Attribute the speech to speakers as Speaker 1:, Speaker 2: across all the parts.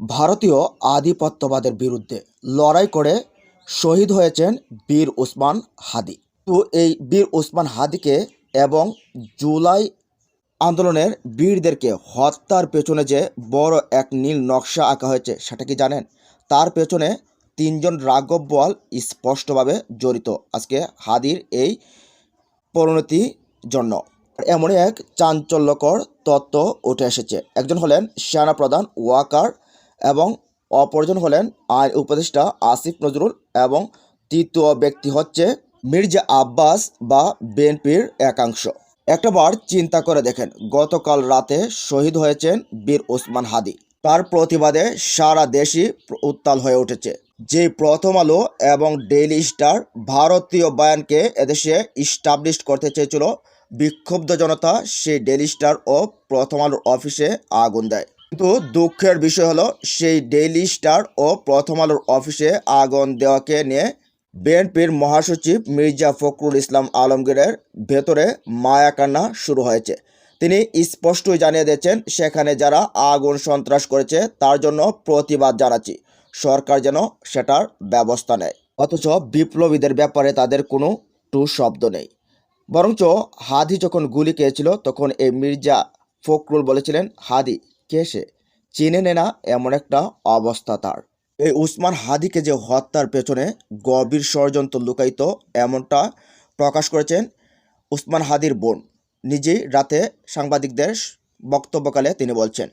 Speaker 1: ভারতীয় আধিপত্যবাদের বিরুদ্ধে লড়াই করে শহীদ হয়েছেন বীর ওসমান হাদি। তো এই বীর ওসমান হাদিকে এবং জুলাই আন্দোলনের বীরদেরকে হত্যার পেছনে যে বড় এক নীল নকশা আঁকা হয়েছে সেটা কি জানেন? তার পেছনে তিনজন রাঘব বল স্পষ্টভাবে জড়িত আজকে হাদির এই পরিণতি জন্য। এমন এক চাঞ্চল্যকর তত্ত্ব উঠে এসেছে। একজন হলেন সেনাপ্রধান ওয়াকার এবং অপরজন হলেন আইন উপদেষ্টা আসিফ নজরুল এবং তৃতীয় ব্যক্তি হচ্ছে মির্জা আব্বাস বা বিএনপির একাংশ। একটাবার চিন্তা করে দেখেন, গতকাল রাতে শহীদ হয়েছেন বীর ওসমান হাদি। তার প্রতিবাদে সারা দেশই উত্তাল হয়ে উঠেছে। যে প্রথম আলো এবং ডেইলি স্টার ভারতীয় বায়ানকে এদেশে ইস্টাবলিশ করতে চেয়েছিল বিক্ষুব্ধ জনতা, সেই ডেইলি স্টার ও প্রথম আলোর অফিসে আগুন দেয়। কিন্তু দুঃখের বিষয় হলো, সেই ডেইলি স্টার ও প্রথম আলোর অফিসে আগুন দেওয়াকে নিয়ে বিএনপির মহাসচিব মির্জা ফখরুল ইসলাম আলমগীরের ভেতরে মায়াকান্না শুরু হয়েছে। তিনি স্পষ্টই জানিয়ে দিয়েছেন, সেখানে যারা আগুন সন্ত্রাস করেছে, তার জন্য প্রতিবাদ জানাচ্ছি। সরকার যেন সেটার ব্যবস্থা নেয়। অথচ বিপ্লবীদের ব্যাপারে তাদের কোনো টু শব্দ নেই। বরঞ্চ হাদি যখন গুলি খেয়েছিল তখন এই মির্জা ফখরুল বলেছিলেন, হাদি কে সে? চিনে নে না এমন একটা অবস্থা তার। এই উসমান হাদিকে যে হত্যার পেছনে গভীর ষড়যন্ত্র লুকায়িত এমনটা প্রকাশ করেছেন উসমান হাদির বোন। নিজেই রাতে সাংবাদিকদের বক্তব্যকালে তিনি বলছেন,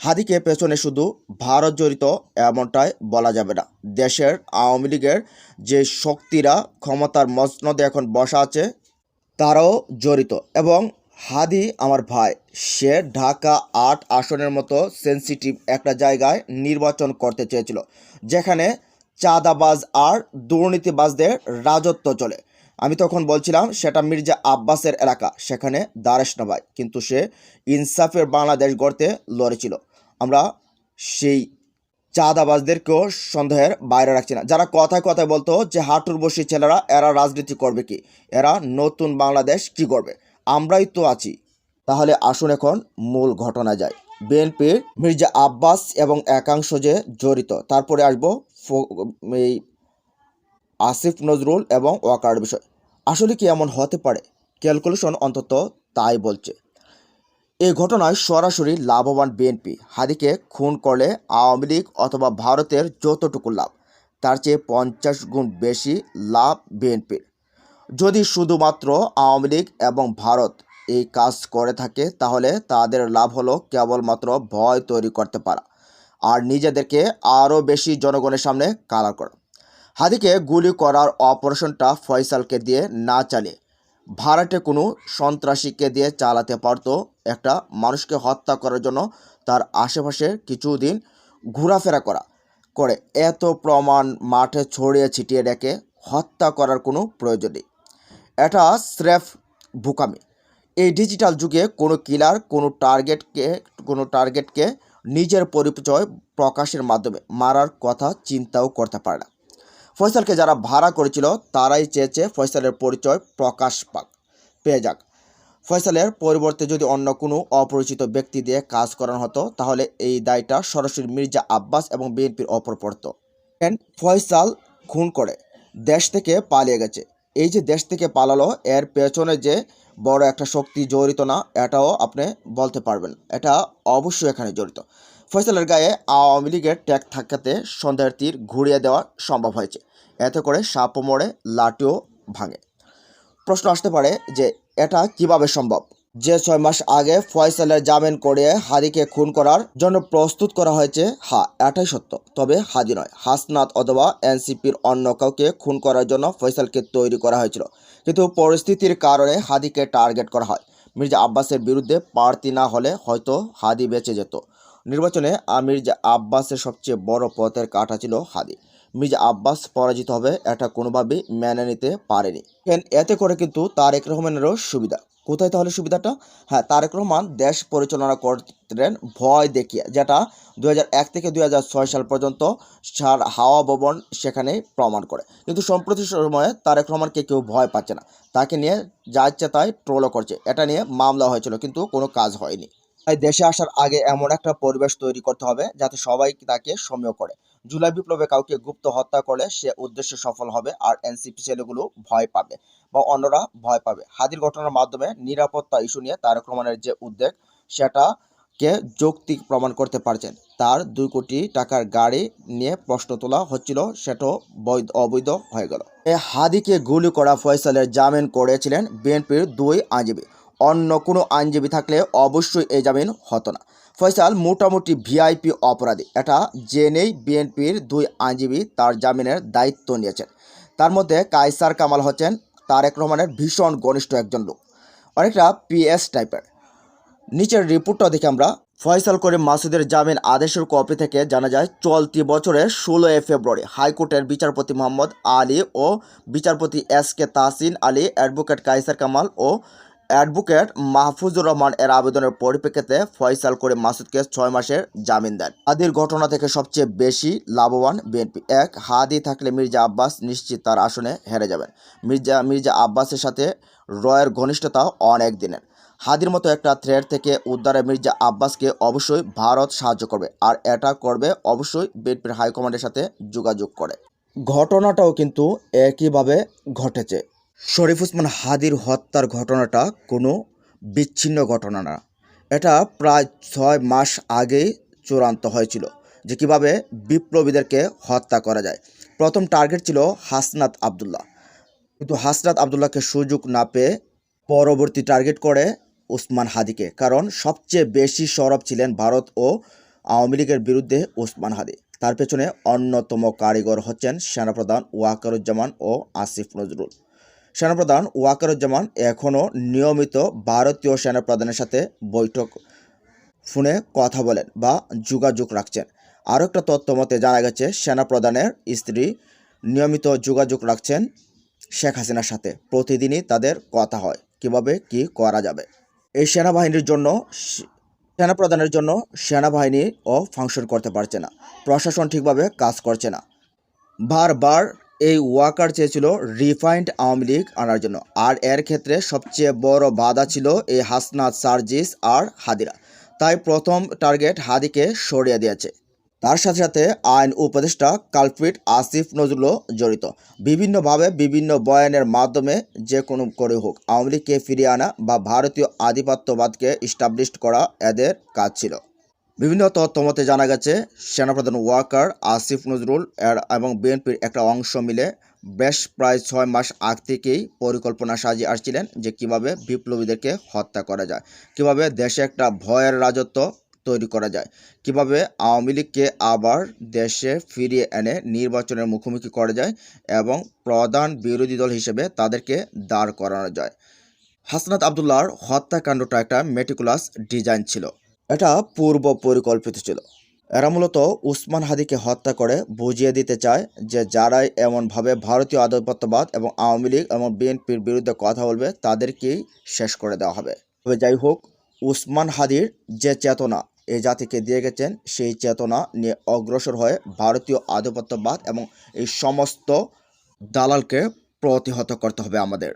Speaker 1: হাদিকে পেছনে শুধু ভারত জড়িত এমনটাই বলা যাবে না। দেশের আওয়ামী লীগের যে শক্তিরা ক্ষমতার মসনদে এখন বসা আছে, তারাও জড়িত এবং হাদি আমার ভাই, সে ঢাকা আট আসনের মতো সেন্সিটিভ একটা জায়গায় নির্বাচন করতে চেয়েছিল, যেখানে চাঁদাবাজ আর দুর্নীতিবাজদের রাজত্ব চলে। আমি তখন বলছিলাম, সেটা মির্জা আব্বাসের এলাকা, সেখানে দারেশ নবাই কিন্তু সে ইনসাফের বাংলাদেশ গড়তে লড়েছিল। আমরা সেই চাঁদাবাজদেরকেও সন্দেহের বাইরে রাখছি না। যারা কথায় কথায় বলতো যে হাঁটুর বসি ছেলেরা, এরা রাজনীতি করবে কি? এরা নতুন বাংলাদেশ কি করবে? আমরাই তো আছি। তাহলে আসুন এখন মূল ঘটনা যায় বিএনপির মির্জা আব্বাস এবং একাংশ যে জড়িত, তারপরে আসব এই আসিফ নজরুল এবং ওয়াকার বিষয়। আসলে কি এমন হতে পারে? ক্যালকুলেশন অন্তত তাই বলছে। এই ঘটনায় সরাসরি লাভবান বিএনপি হাদিকে খুন করলে আওয়ামী লীগ অথবা ভারতের যতটুকু লাভ, তার চেয়ে পঞ্চাশ গুণ বেশি লাভ বিএনপির যদি শুধুমাত্র আওয়ামী লীগ এবং ভারত এই কাজ করে থাকে, তাহলে তাদের লাভ হলো কেবলমাত্র ভয় তৈরি করতে পারা। আর নিজেদেরকে আরও বেশি জনগণের সামনে কালার করা। হাদিকে গুলি করার অপারেশনটা ফয়সালকে দিয়ে না চালিয়ে ভাড়াটে কোনো সন্ত্রাসীকে দিয়ে চালাতে পারতো একটা মানুষকে হত্যা করার জন্য তার আশেপাশে কিছুদিন ঘোরাফেরা করা, করে এত প্রমাণ মাঠে ছড়িয়ে ছিটিয়ে রেখে হত্যা করার কোনো প্রয়োজন নেই। এটা স্রেফ ভুকামি। এই ডিজিটাল যুগে কোনো কিলার, কোনো টার্গেটকে কোনো টার্গেটকে নিজের পরিচয় প্রকাশের মাধ্যমে মারার কথা চিন্তাও করতে পারে না। ফয়সালকে যারা ভাড়া করেছিল, তারাই চেয়েছে ফয়সালের পরিচয় প্রকাশ পাক, পেয়ে যাক। ফয়সালের পরিবর্তে যদি অন্য কোনো অপরিচিত ব্যক্তি দিয়ে কাজ করানো হতো, তাহলে এই দায়টা সরাসরি মির্জা আব্বাস এবং বিএনপির অপর পড়ত। ফয়সাল খুন করে দেশ থেকে পালিয়ে গেছে। এই যে দেশ থেকে পালালো, এর পেছনে যে বড় একটা শক্তি জড়িত না, এটাও আপনি বলতে পারবেন। এটা অবশ্যই এখানে জড়িত। ফয়সালের গায়ে আওয়ামী লীগের ট্যাগ থাকাতে সন্ধ্যার তীর ঘুরিয়ে দেওয়া সম্ভব হয়েছে। এতে করে সাপও মরে, লাঠিও ভাঙে। প্রশ্ন আসতে পারে যে এটা কীভাবে সম্ভব? যে ছয় মাস আগে ফয়সালের জামিন করিয়ে হাদিকে খুন করার জন্য প্রস্তুত করা হয়েছে, হা, এটাই সত্য। তবে হাদি নয়, হাসনাত অথবা এনসিপির অন্য কাউকে খুন করার জন্য ফয়সালকে তৈরি করা হয়েছিল। কিন্তু পরিস্থিতির কারণে হাদিকে টার্গেট করা হয়। মির্জা আব্বাসের বিরুদ্ধে প্রার্থী না হলে হয়তো হাদি বেঁচে যেত। নির্বাচনে মির্জা আব্বাসের সবচেয়ে বড় পথের কাটা ছিল হাদি। মির্জা আব্বাস পরাজিত হবে এটা কোনোভাবেই মেনে নিতে পারেনি। এতে করে কিন্তু তারেক রহমানেরও সুবিধা। কোথায় তাহলে সুবিধাটা? হ্যাঁ তারেক রহমান দেশ পরিচালনা করতেন ভয় দেখিয়ে, যেটা দু থেকে দুই হাজার ছয় সাল পর্যন্ত সার হাওয়া ভবন সেখানে প্রমাণ করে। কিন্তু সম্প্রতি সময়ে তারেক রহমানকে কেউ ভয় পাচ্ছে না। তাকে নিয়ে যা ইচ্ছে তাই ট্রোলও করছে। এটা নিয়ে মামলা হয়েছিল, কিন্তু কোনো কাজ হয়নি। তাই দেশে আসার আগে এমন একটা পরিবেশ তৈরি করতে হবে যাতে সবাই তাকে সমীহ করে। জুলাই বিপ্লবে কাউকে গুপ্ত হত্যা করলে সে উদ্দেশ্য সফল হবে আর এনসিপি ছেলেগুলো ভয় পাবে বা অন্যরা ভয় পাবে। হাদির ঘটনার মাধ্যমে নিরাপত্তা ইস্যু নিয়ে তারেক রহমানের যে উদ্বেগ, সেটাকে যৌক্তিক প্রমাণ করতে পারছেন। তার দুই কোটি টাকার গাড়ি নিয়ে প্রশ্ন তোলা হচ্ছিল, সেটাও বৈধ, অবৈধ হয়ে গেল। এ হাদিকে গুলি করা ফয়সালের জামিন করেছিলেন বিএনপির দুই আইনজীবী। অন্য কোনো আইনজীবী থাকলে অবশ্যই এই জামিন হতো না। ফয়সাল মোটামুটি ভিআইপি অপরাধী। এটা জেনেই বিএনপির দুই আইনজীবী তার জামিনের দায়িত্ব নিয়েছেন। তার মধ্যে কায়সার কামাল হচ্ছেন তারেক রহমানের ভীষণ ঘনিষ্ঠ একজন লোক। অনেকটা পিএস টাইপের। নিচের রিপোর্টটা দেখে আমরা। ফয়সাল করিম মাসুদের জামিন আদেশের কপি থেকে জানা যায়, চলতি বছরের ষোলোই ফেব্রুয়ারি হাইকোর্টের বিচারপতি মোহাম্মদ আলী ও বিচারপতি S K Tahsin Ali, advocate Kaiser Kamal ও অ্যাডভোকেট মাহফুজুর রহমান এর আবেদনের পরিপ্রেক্ষিতে ফয়সাল করে মাসুদকে ছয় মাসের জামিন দেন। আদির ঘটনা থেকে সবচেয়ে বেশি লাভবান বিএনপি। এক, হাদি থাকলে মির্জা আব্বাস নিশ্চিত তার আসনে হেরে যাবেন। মির্জা মির্জা আব্বাসের সাথে রয়ের ঘনিষ্ঠতা অনেক দিনের। হাদির মতো একটা থ্রেড থেকে উদ্ধারে মির্জা আব্বাসকে অবশ্যই ভারত সাহায্য করবে আর এটা করবে অবশ্যই বিএনপির হাইকমান্ডের সাথে যোগাযোগ করে। ঘটনাটাও কিন্তু একইভাবে ঘটেছে। শরীফ উসমান হাদির হত্যার ঘটনাটা কোনো বিচ্ছিন্ন ঘটনা না। এটা প্রায় ছয় মাস আগেই চূড়ান্ত হয়েছিল যে কীভাবে বিপ্লবীদেরকে হত্যা করা যায়। প্রথম টার্গেট ছিল হাসনাত আবদুল্লাহ। কিন্তু হাসনাত আবদুল্লাহকে সুযোগ না পেয়ে পরবর্তী টার্গেট করে ওসমান হাদিকে, কারণ সবচেয়ে বেশি সরব ছিলেন ভারত ও আওয়ামী লীগের বিরুদ্ধে ওসমান হাদি। তার পেছনে অন্যতম কারিগর হচ্ছেন সেনাপ্রধান ওয়াকারুজ্জামান ও আসিফ নজরুল। সেনাপ্রধান ওয়াকারুজ্জামান এখনও নিয়মিত ভারতীয় সেনাপ্রধানের সাথে বৈঠক ফোনে কথা বলেন বা যোগাযোগ রাখছেন। আরও একটা তথ্য মতে জানা গেছে, সেনাপ্রধানের স্ত্রী নিয়মিত যোগাযোগ রাখছেন শেখ হাসিনার সাথে। প্রতিদিনই তাদের কথা হয়, কীভাবে কি করা যাবে। এই সেনাবাহিনীর জন্য সেনাপ্রধানের জন্য সেনাবাহিনীও ফাংশন করতে পারছে না। প্রশাসন ঠিকভাবে কাজ করছে না। বারবার এই ওয়াকার চেয়েছিল রিফাইন্ড আওয়ামী লীগ আনার জন্য। আর এর ক্ষেত্রে সবচেয়ে বড় বাধা ছিল এই হাসনাত সার্জিস আর হাদিরা। তাই প্রথম টার্গেট হাদিকে সরিয়ে দিয়েছে। তার সাথে সাথে আইন উপদেষ্টা কালপ্রিট আসিফ নজরুলও জড়িত। বিভিন্নভাবে বিভিন্ন বয়ানের মাধ্যমে যে কোনো করে হোক, আওয়ামী লীগকে ফিরিয়ে আনা বা ভারতীয় আধিপত্যবাদকে ইস্টাবলিশ করা এদের কাজ ছিল। বিভিন্ন তথ্য মতে জানা গেছে, সেনাপ্রধান ওয়াকার আসিফ নজরুল এবং বিএনপির একটা অংশ মিলে বেশ প্রায় ছয় মাস আগ থেকেই পরিকল্পনা সাজিয়ে আসছিলেন যে কীভাবে বিপ্লবীদেরকে হত্যা করা যায়, কীভাবে দেশে একটা ভয়ের রাজত্ব তৈরি করা যায়, কীভাবে আওয়ামী লীগকে আবার দেশে ফিরিয়ে এনে নির্বাচনের মুখোমুখি করা যায় এবং প্রধান বিরোধী দল হিসেবে তাদেরকে দাঁড় করানো যায়। হাসনাত আবদুল্লাহর হত্যাকাণ্ডটা একটা মেটিকুলাস ডিজাইন ছিল। এটা পূর্ব পরিকল্পিত ছিল। এরা মূলত উসমান হাদিকে হত্যা করে বুঝিয়ে দিতে চায় যে যারাই এমনভাবে ভারতীয় আধিপত্যবাদ এবং আওয়ামী লীগ এবং বিএনপির বিরুদ্ধে কথা বলবে, তাদেরকেই শেষ করে দেওয়া হবে। তবে যাই হোক, উসমান হাদির যে চেতনা এই জাতিকে দিয়ে গেছেন, সেই চেতনা নিয়ে অগ্রসর হয়ে ভারতীয় আধিপত্যবাদ এবং এই সমস্ত দালালকে প্রতিহত করতে হবে আমাদের।